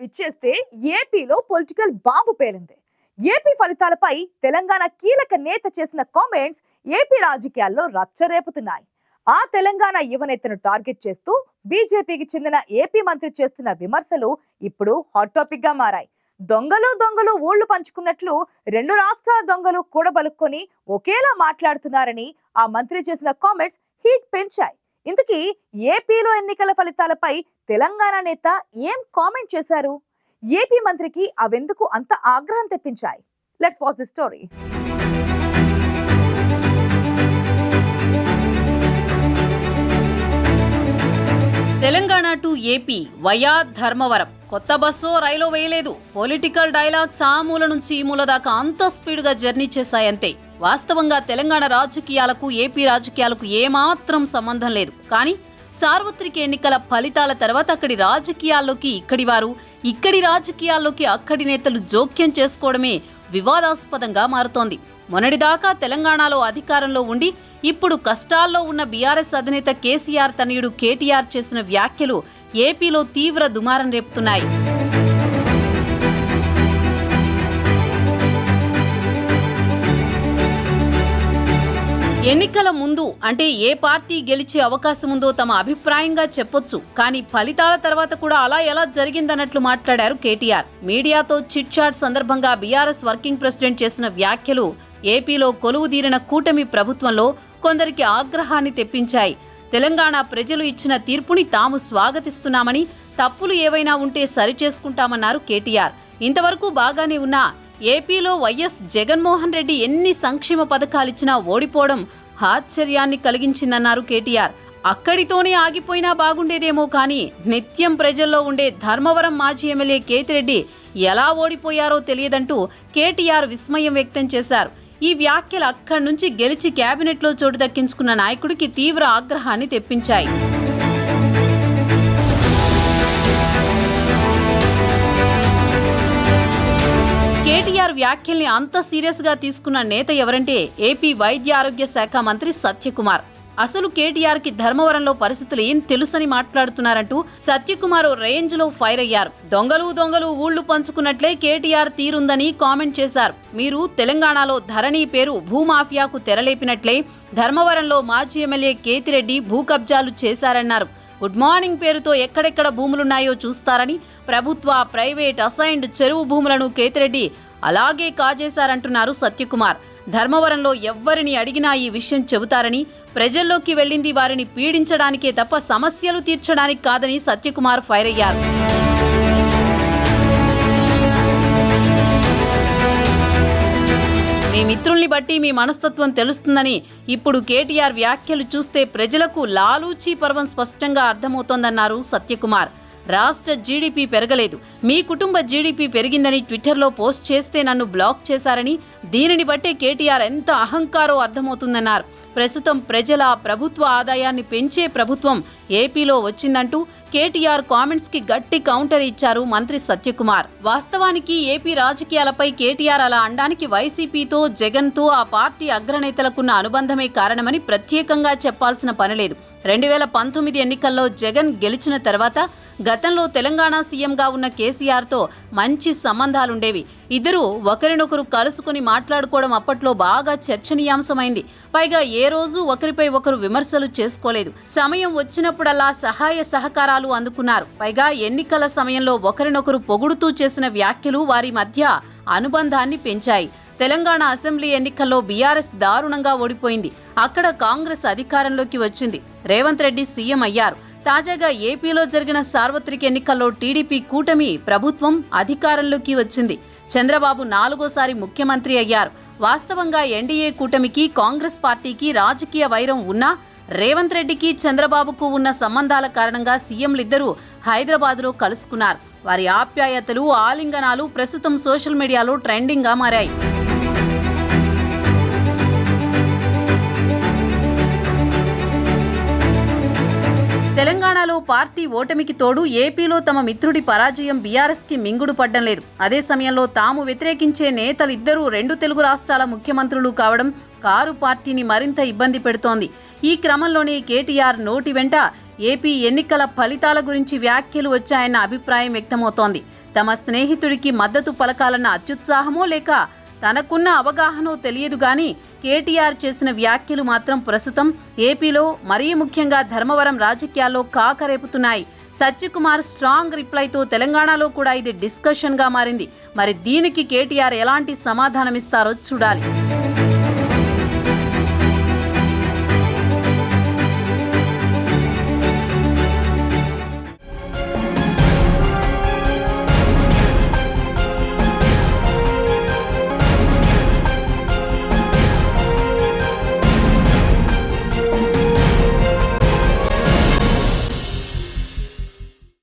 Switch చేస్తే ఏపీలో political bomb పేలింది. ఏపీ ఫలితాలపై తెలంగాణ కీలక నేత చేసిన కామెంట్స్ ఏపీ రాజకీయాల్లో రచ్చరేపుతున్నాయి. ఆ తెలంగాణ యువనేతను టార్గెట్ చేస్తూ బీజేపీకి చెందిన ఏపీ మంత్రి చేస్తున్న విమర్శలు ఇప్పుడు హాట్ టాపిక్గా మారాయి. దొంగలు దొంగలు ఊళ్ళు పంచుకున్నట్లు రెండు రాష్ట్రాల దొంగలు కూడబలుక్కొని ఒకేలా మాట్లాడుతున్నారని ఆ మంత్రి చేసిన కామెంట్స్ హీట్ పెంచాయి. ఇంతకీ ఏపీలో ఎన్నికల ఫలితాలపై తెలంగాణ నేత ఏం కామెంట్ చేశారు? ఏపీ మంత్రికి అవెందుకు అంత ఆగ్రహం తెప్పించాయి? Let's watch the story Telangana to AP via Dharmavaram. కొత్త బస్సో రైలో వేయలేదు. పొలిటికల్ డైలాగ్స్ ఆ మూల నుంచి ఈ మూల దాకా అంత స్పీడ్గా జర్నీ చేశాయంతే. వాస్తవంగా తెలంగాణ రాజకీయాలకు ఏపీ రాజకీయాలకు ఏమాత్రం సంబంధం లేదు. కానీ సార్వత్రిక ఎన్నికల ఫలితాల తర్వాత అక్కడి రాజకీయాల్లోకి ఇక్కడి వారు ఇక్కడి రాజకీయాల్లోకి అక్కడి నేతలు జోక్యం చేసుకోవడమే వివాదాస్పదంగా మారుతోంది. మొన్నటిదాకా తెలంగాణలో అధికారంలో ఉండి ఇప్పుడు కష్టాల్లో ఉన్న బీఆర్ఎస్ అధినేత కేసీఆర్ తనయుడు కేటీఆర్ చేసిన వ్యాఖ్యలు ఏపీలో తీవ్ర దుమారం రేపుతున్నాయి. ఎన్నికల ముందు అంటే ఏ పార్టీ గెలిచే అవకాశం ఉందో తమ అభిప్రాయంగా చెప్పొచ్చు. కానీ ఫలితాల తర్వాత కూడా అలా ఎలా జరిగిందన్నట్లు మాట్లాడారు కేటీఆర్. మీడియాతో చిట్ చాట్ సందర్భంగా బీఆర్ఎస్ వర్కింగ్ ప్రెసిడెంట్ చేసిన వ్యాఖ్యలు ఏపీలో కొలువుదీరిన కూటమి ప్రభుత్వంలో కొందరికి ఆగ్రహాన్ని తెప్పించాయి. తెలంగాణ ప్రజలు ఇచ్చిన తీర్పుని తాము స్వాగతిస్తున్నామని తప్పులు ఏవైనా ఉంటే సరిచేసుకుంటామన్నారు కేటీఆర్. ఇంతవరకు బాగానే ఉన్నా ఏపీలో వైఎస్ జగన్మోహన్ రెడ్డి ఎన్ని సంక్షేమ పథకాలిచ్చినా ఓడిపోవడం ఆశ్చర్యాన్ని కలిగించిందన్నారు కేటీఆర్. అక్కడితోనే ఆగిపోయినా బాగుండేదేమో కానీ నిత్యం ప్రజల్లో ఉండే ధర్మవరం మాజీ ఎమ్మెల్యే కేతిరెడ్డి ఎలా ఓడిపోయారో తెలియదంటూ కేటీఆర్ విస్మయం వ్యక్తం చేశారు. ఈ వ్యాఖ్యలు అక్కడి నుంచి గెలిచి కేబినెట్లో చోటు దక్కించుకున్న నాయకుడికి తీవ్ర ఆగ్రహాన్ని తెప్పించాయి. కేటీఆర్ వ్యాఖ్యల్ని అంత సీరియస్గా తీసుకున్న నేత ఎవరంటే ఏపీ వైద్య ఆరోగ్య శాఖ మంత్రి సత్యకుమార్. అసలు కేటీఆర్కి ధర్మవరంలో పరిస్థితులు ఏం తెలుసని మాట్లాడుతున్నారంటూ సత్యకుమార్ రేంజ్లో ఫైర్ అయ్యారు. దొంగలు దొంగలు ఊళ్ళు పంచుకున్నట్లే కేటీఆర్ తీరుందని కామెంట్ చేశారు. మీరు తెలంగాణలో ధరణి పేరు భూమాఫియాకు తెరలేపినట్లే ధర్మవరంలో మాజీ ఎమ్మెల్యే కేతిరెడ్డి భూ కబ్జాలు చేశారన్నారు. గుడ్ మార్నింగ్ పేరుతో ఎక్కడెక్కడ భూములున్నాయో చూస్తారని ప్రభుత్వ ప్రైవేట్ అసైన్డ్ చెరువు భూములను కేతిరెడ్డి అలాగే కాజేశారంటున్నారు సత్యకుమార్. ధర్మవరంలో ఎవ్వరిని అడిగినా ఈ విషయం చెబుతారని ప్రజల్లోకి వెళ్ళింది వారిని పీడించడానికే తప్ప సమస్యలు తీర్చడానికి కాదని సత్యకుమార్ ఫైర్ అయ్యారు మీ మిత్రుల్ని బట్టి మీ మనస్తత్వం తెలుస్తుందని ఇప్పుడు కేటీఆర్ వ్యాఖ్యలు చూస్తే ప్రజలకు లాలూచీ పర్వం స్పష్టంగా అర్థమవుతోందన్నారు సత్యకుమార్. రాష్ట్ర జీడీపీ పెరగలేదు. మీ కుటుంబ జీడీపీ పెరిగిందని ట్విట్టర్లో పోస్ట్ చేస్తే నన్ను బ్లాక్ చేశారని దీనిని బట్టే కేటీఆర్ ఎంత అహంకారో అర్థమవుతుందన్నారు. ప్రస్తుతం ప్రజల ప్రభుత్వ ఆదాయాన్ని పెంచే ప్రభుత్వం ఏపీలో వచ్చిందంటూ కేటీఆర్ కామెంట్స్కి గట్టి కౌంటర్ ఇచ్చారు మంత్రి సత్యకుమార్. వాస్తవానికి ఏపీ రాజకీయాలపై కేటీఆర్ అలా అనడానికి వైసీపీతో జగన్తో ఆ పార్టీ అగ్రనేతలకున్న అనుబంధమే కారణమని ప్రత్యేకంగా చెప్పాల్సిన పనిలేదు రెండు వేల పంతొమ్మిది ఎన్నికల్లో జగన్ గెలిచిన తర్వాత గతంలో తెలంగాణ సీఎంగా ఉన్న కేసీఆర్తో మంచి సంబంధాలుండేవి. ఇద్దరు ఒకరినొకరు కలుసుకుని మాట్లాడుకోవడం అప్పట్లో బాగా చర్చనీయాంశమైంది. పైగా ఏ రోజు ఒకరిపై ఒకరు విమర్శలు చేసుకోలేదు. సమయం వచ్చినప్పుడల్లా సహాయ సహకారాలు అందుకున్నారు. పైగా ఎన్నికల సమయంలో ఒకరినొకరు పొగుడుతూ చేసిన వ్యాఖ్యలు వారి మధ్య అనుబంధాన్ని పెంచాయి. తెలంగాణ అసెంబ్లీ ఎన్నికల్లో బీఆర్ఎస్ దారుణంగా ఓడిపోయింది. అక్కడ కాంగ్రెస్ అధికారంలోకి వచ్చింది. రేవంత్ రెడ్డి సీఎం అయ్యారు. తాజాగా ఏపీలో జరిగిన సార్వత్రిక ఎన్నికల్లో టీడీపీ కూటమి ప్రభుత్వం అధికారంలోకి వచ్చింది. చంద్రబాబు నాలుగోసారి ముఖ్యమంత్రి అయ్యారు. వాస్తవంగా ఎన్డీఏ కూటమికి కాంగ్రెస్ పార్టీకి రాజకీయ వైరం ఉన్నా రేవంత్ రెడ్డికి చంద్రబాబుకు ఉన్న సంబంధాల కారణంగా సీఎంలిద్దరూ హైదరాబాద్లో కలుసుకున్నారు. వారి ఆప్యాయతలు ఆలింగనాలు ప్రస్తుతం సోషల్ మీడియాలో ట్రెండింగ్గా మారాయి. పార్టీ ఓటమికి తోడు ఏపీలో తమ మిత్రుడి పరాజయం బీఆర్ఎస్కి మింగుడు పడ్డం లేదు. అదే సమయంలో తాము వ్యతిరేకించే నేతలిద్దరూ రెండు తెలుగు రాష్ట్రాల ముఖ్యమంత్రులు కావడం కారు పార్టీని మరింత ఇబ్బంది పెడుతోంది. ఈ క్రమంలోనే కేటీఆర్ నోటి వెంట ఏపీ ఎన్నికల ఫలితాల గురించి వ్యాఖ్యలు వచ్చాయన్న అభిప్రాయం వ్యక్తమవుతోంది. తమ స్నేహితుడికి మద్దతు పలకాలన్న అత్యుత్సాహమో లేక తనకున్న అవగాహనో తెలియదు గాని కేటీఆర్ చేసిన వ్యాఖ్యలు మాత్రం ప్రస్తుతం ఏపీలో మరీ ముఖ్యంగా ధర్మవరం రాజకీయాల్లో కాకరేపుతున్నాయి. సత్యకుమార్ స్ట్రాంగ్ రిప్లైతో తెలంగాణలో కూడా ఇది డిస్కషన్గా మారింది. మరి దీనికి కేటీఆర్ ఎలాంటి సమాధానమిస్తారో చూడాలి.